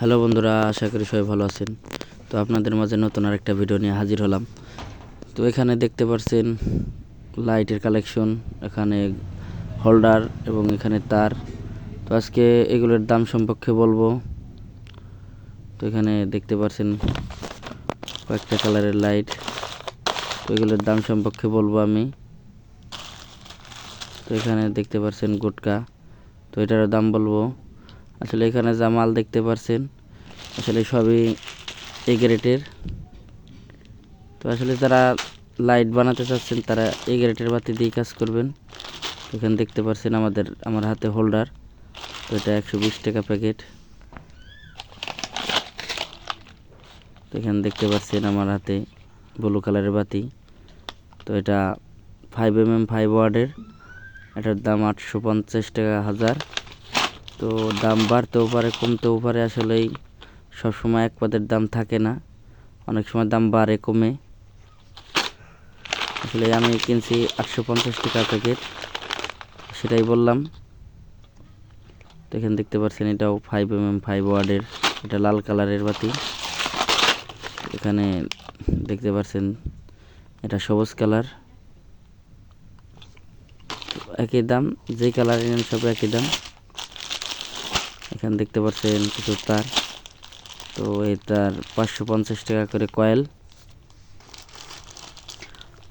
Hello বন্ধুরা, আশা করি সবাই ভালো আছেন। তো আপনাদের মাঝে নতুন আর একটা ভিডিও নিয়ে হাজির হলাম। তো এখানে দেখতে পাচ্ছেন লাইটের কালেকশন, এখানে হোল্ডার এবং এখানে তার। তো আজকে এগুলোর দাম সম্পর্কে বলব। তো এখানে দেখতে পাচ্ছেন কয়েকটা কালারের লাইট তো এগুলোর দাম সম্পর্কে বলব আমি। তো এখানে দেখতে পাচ্ছেন গুটকা। তো এটারও দাম বলব আসলে এখানে যা মাল দেখতে পারছেন, আসলে সবই এ গ্রেটের তো আসলে যারা লাইট বানাতে চাচ্ছেন, তারা এ গ্রেটের বাতি দিয়ে কাজ করবেন। এখানে দেখতে পারছেন আমাদের, আমার হাতে হোল্ডার। তো এটা একশো বিশ টাকা প্যাকেট। তো এখানে দেখতে পাচ্ছেন আমার হাতে ব্লু কালারের বাতি। তো এটা ফাইভ এম এম ফাইভ ওয়ার্ডের এটার দাম আটশো পঞ্চাশ টাকা হাজার। তো দাম বাড়তেও পারে, কমতেও পারে। আসলেই সবসময় এক পদের দাম থাকে না। অনেক সময় দাম বাড়ে, কমে। আসলে আমি কিনছি আটশো পঞ্চাশ টাকা প্যাকেট, সেটাই বললাম। তো এখানে দেখতে পাচ্ছেন এটাও ফাইভ এম এম ফাইভ ওয়ার্ডের এটা লাল কালারের বাতি। এখানে দেখতে পাচ্ছেন এটা সবুজ কালার। একই দাম, যেই কালার নেন সব একই দাম। এখানে দেখতে পাচ্ছেন কিছু তার। তো এই তার পাঁচশো পঞ্চাশ টাকা করে কয়েল।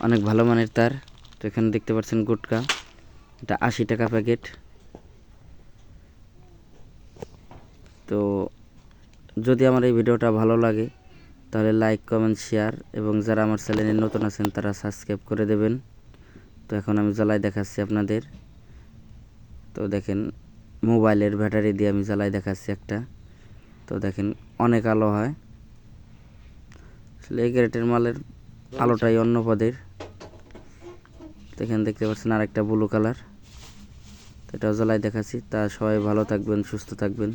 অনেক ভালো মানের তার। তো এখানে দেখতে পাচ্ছেন গুটকা। এটা আশি টাকা প্যাকেট। তো যদি আমার এই ভিডিওটা ভালো লাগে, তাহলে লাইক, কমেন্ট, শেয়ার এবং যারা আমার চ্যানেলে নতুন আছেন, তারা সাবস্ক্রাইব করে দেবেন। তো এখন আমি জ্বালাই দেখাচ্ছি আপনাদের। তো দেখেন মোবাইলের ব্যাটারি দিয়ে আমি জ্বালাই দেখাচ্ছি একটা। তো দেখেন, অনেক আলো হয়। আসলে এই গ্যারেটের মালের আলোটাই অন্য পদের। দেখেন, দেখতে পাচ্ছেন আর একটা ব্লু কালার। এটাও জ্বালাই দেখাচ্ছি। তা সবাই ভালো থাকবেন, সুস্থ থাকবেন।